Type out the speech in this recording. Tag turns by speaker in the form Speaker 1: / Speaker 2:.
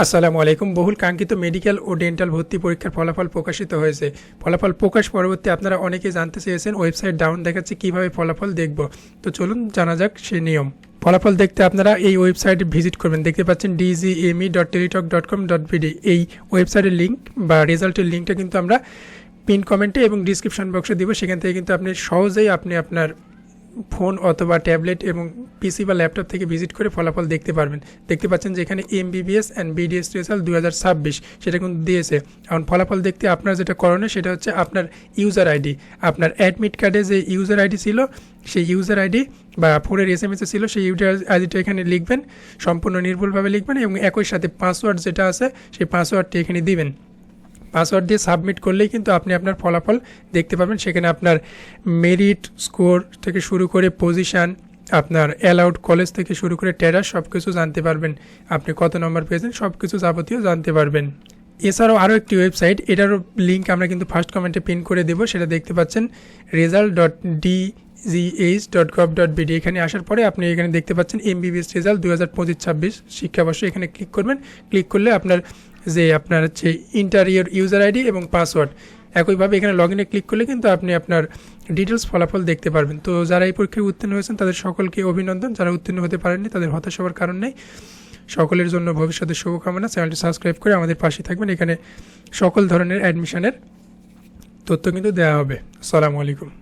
Speaker 1: আসসালামু আলাইকুম। বহুল কাঙ্ক্ষিত মেডিকেল ও ডেন্টাল ভর্তি পরীক্ষার ফলাফল প্রকাশিত হয়েছে। ফলাফল প্রকাশ পরবর্তী আপনারা অনেকেই জানতে চেয়েছেন, ওয়েবসাইট ডাউন দেখাচ্ছে কীভাবে ফলাফল দেখব। তো চলুন জানা যাক সে নিয়ম। ফলাফল দেখতে আপনারা এই ওয়েবসাইটে ভিজিট করবেন। দেখতে পাচ্ছেন DGME dot Teletalk dot com dot BD এই ওয়েবসাইটের লিঙ্ক বা রেজাল্টের লিঙ্কটা কিন্তু আমরা পিন কমেন্টে এবং ডিসক্রিপশন বক্সে দিব। সেখান থেকে কিন্তু আপনি সহজেই আপনি আপনার ফোন অথবা ট্যাবলেট এবং পিসি বা ল্যাপটপ থেকে ভিজিট করে ফলাফল দেখতে পারবেন। দেখতে পাচ্ছেন যে এখানে এমবিবিএস অ্যান্ড বিডিএস রেজাল্ট দু হাজার ছাব্বিশ। সেটা কিন্তু দিয়েছে। এখন ফলাফল দেখতে আপনার যেটা করণীয়, সেটা হচ্ছে আপনার ইউজার আইডি আপনার অ্যাডমিট কার্ডে যে ইউজার আইডি ছিল, সেই ইউজার আইডি বা ফোনের এস এম এসে ছিল, সেই ইউজার আইডিটা এখানে লিখবেন। সম্পূর্ণ নির্ভুলভাবে লিখবেন এবং একই সাথে পাসওয়ার্ড যেটা আছে, সেই পাসওয়ার্ডটি এখানে দিবেন। পাসওয়ার্ড দিয়ে সাবমিট করলেই কিন্তু আপনি আপনার ফলাফল দেখতে পাবেন। সেখানে আপনার মেরিট স্কোর থেকে শুরু করে পজিশান আপনার অ্যালাউড কলেজ থেকে শুরু করে টেরাস সব কিছু জানতে পারবেন। আপনি কত নম্বর পেয়েছেন সব কিছু যাবতীয় জানতে পারবেন। এছাড়াও আরও একটি ওয়েবসাইট এটারও লিঙ্ক আমরা কিন্তু ফার্স্ট কমেন্টে পিন করে দেবো, সেটা দেখতে পাচ্ছেন result dot D GH dot gov dot BD এখানে আসার পরে আপনি এখানে দেখতে পাচ্ছেন এমবিবিএস রেজাল্ট দু হাজার পঁচিশ ছাব্বিশ শিক্ষাবর্ষ এখানে ক্লিক করবেন। ক্লিক করলে আপনার যে আপনার হচ্ছে ইন্টারিয়র ইউজার আইডি এবং পাসওয়ার্ড একইভাবে এখানে লগ ইনে ক্লিক করলে কিন্তু আপনি আপনার ডিটেলস ফলাফল দেখতে পারবেন। তো যারা এই পরীক্ষায় উত্তীর্ণ হয়েছেন, তাদের সকলকে অভিনন্দন। যারা উত্তীর্ণ হতে পারেননি, তাদের হতাশ হওয়ার কারণ নেই। সকলের জন্য ভবিষ্যতের শুভকামনা। চ্যানেলটি সাবস্ক্রাইব করে আমাদের পাশে থাকবেন। এখানে সকল ধরনের অ্যাডমিশনের তথ্য কিন্তু দেওয়া হবে। আসসালামু আলাইকুম।